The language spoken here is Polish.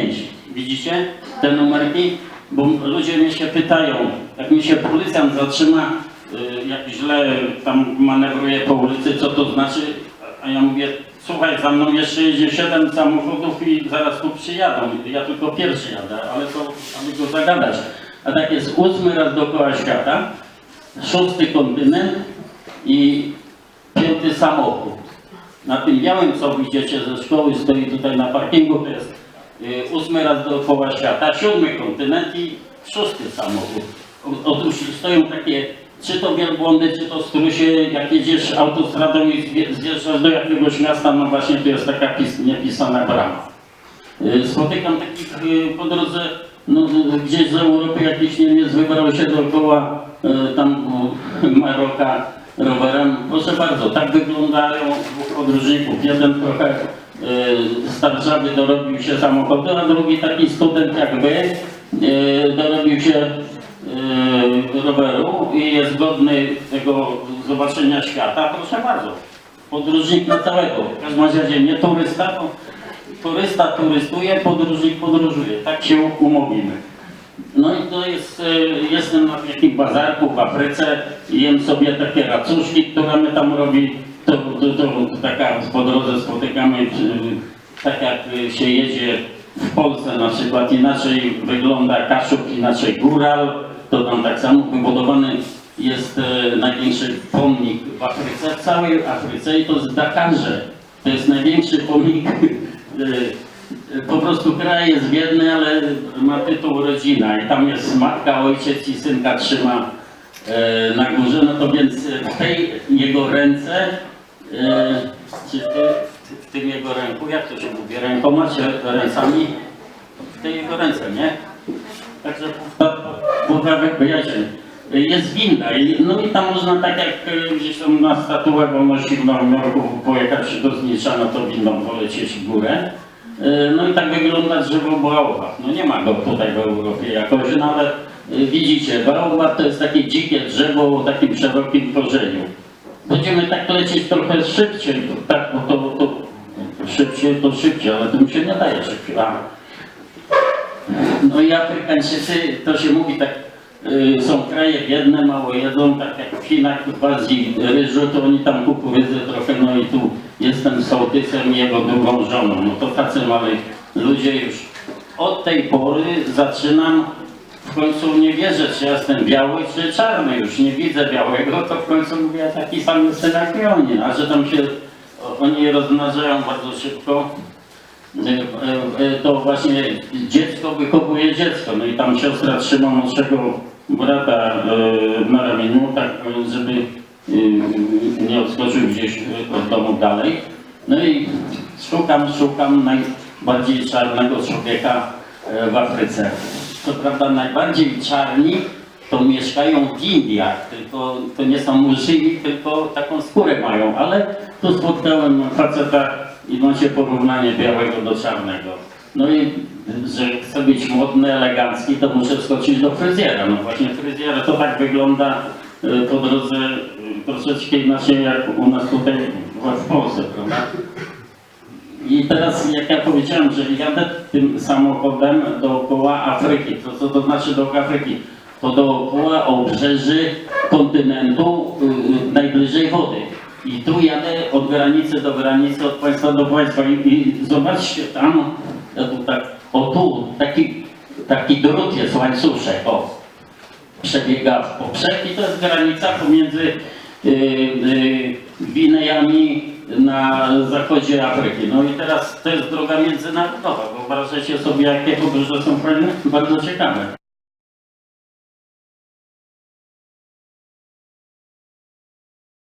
5. Widzicie te numerki? Bo ludzie mnie się pytają, jak mi się policjant zatrzyma, y, jak źle tam manewruje po ulicy, co to znaczy? A ja mówię, słuchaj, za mną jeszcze jedzie 7 samochodów i zaraz tu przyjadą. Ja tylko pierwszy jadę, ale to, aby go zagadać. A tak jest ósmy raz dookoła świata, szósty kontynent i piąty samochód. Na tym białym, co widzicie ze szkoły, stoi tutaj na parkingu, to jest ósmy raz dookoła świata, siódmy kontynent i szósty samochód. Otóż stoją takie, czy to wielbłądy, czy to strusie, jak jedziesz autostradą i zjeżdżasz do jakiegoś miasta, no właśnie tu jest taka pis, niepisana brama. Y, Spotykam takich y, po drodze, no, gdzieś z Europy jakiś Niemiec wybrał się dookoła tam Maroka rowerem. Proszę bardzo, tak wyglądają dwóch podróżników. Jeden trochę y, starszawy dorobił się samochodu, a drugi taki student jak wy y, dorobił się y, roweru i jest godny tego zobaczenia świata. Proszę bardzo, podróżnik na całego. W każdym razie nie turysta, bo turysta turystuje, podróżnik podróżuje. Tak się umówimy. No i to jest, e, jestem na takim bazarku w Afryce jem sobie takie racuszki, które my tam robi. To, to, to taka po drodze spotykamy, e, tak jak e, się jedzie w Polsce na przykład, inaczej wygląda Kaszub, inaczej Góral, to tam tak samo wybudowany jest e, największy pomnik w Afryce, w całej Afryce i to jest Dakarze. To jest największy pomnik. E, po prostu kraj jest biedny, ale ma tytuł rodzina i tam jest matka, ojciec i synka trzyma e, na górze, no to więc w tej jego ręce, e, czy w, w tym jego ręku, jak to się mówi, rękoma czy ręcami, w tej jego ręce, nie? Także poprawek wyjaśnień. Jest winda, no i tam można tak jak e, gdzieś tam na statuę wolności w Jorku pojechać do Znicza, no to windą polecieć w górę. E, No i tak wygląda drzewo baobab. No nie ma go tutaj w Europie jakoś, no widzicie, baobab to jest takie dzikie drzewo o takim szerokim korzeniu. Będziemy tak lecieć trochę szybciej, tak, bo to, to szybciej to szybciej, ale to mi się nie daje szybciej. A. No i Afrykańczycy, to się mówi tak, y, są kraje biedne, mało jedzą, tak jak w Chinach w Azji ryżu, to oni tam kukurydzy trochę, no i tu jestem sołtysem i jego drugą żoną. No to tacy mali ludzie już od tej pory zaczynam w końcu nie wierzę, czy ja jestem biały, czy czarny. Już nie widzę białego, to w końcu mówię, ja taki sam jestem jak oni. A że tam się oni rozmnażają bardzo szybko, E, e, e, to właśnie dziecko wychowuje dziecko. No i tam siostra trzyma młodszego brata na ramieniu, tak żeby nie odskoczył gdzieś od domu dalej. No i szukam, szukam najbardziej czarnego człowieka w Afryce. Co prawda najbardziej czarni to mieszkają w Indiach, tylko to nie są murzyni, tylko taką skórę mają, ale tu spotkałem faceta i macie porównanie białego do czarnego. No i że chcę być modny, elegancki, to muszę skoczyć do fryzjera. No właśnie fryzjer to tak wygląda y, po drodze y, troszeczkę inaczej jak u nas tutaj w Polsce, prawda? I teraz, jak ja powiedziałem, że jadę tym samochodem dookoła Afryki, to co to znaczy dookoła Afryki? To dookoła obrzeży kontynentu y, y, najbliżej wody. I tu jadę od granicy do granicy, od państwa do państwa i, i zobaczcie tam, ja tu tak, o tu, taki, taki drut jest łańcuszek, o, przebiega w poprzek i to jest granica pomiędzy y, y, Gwinejami na zachodzie Afryki. No i teraz to jest droga międzynarodowa. Wyobrażacie sobie, jakie podróże są fajne? Bardzo ciekawe.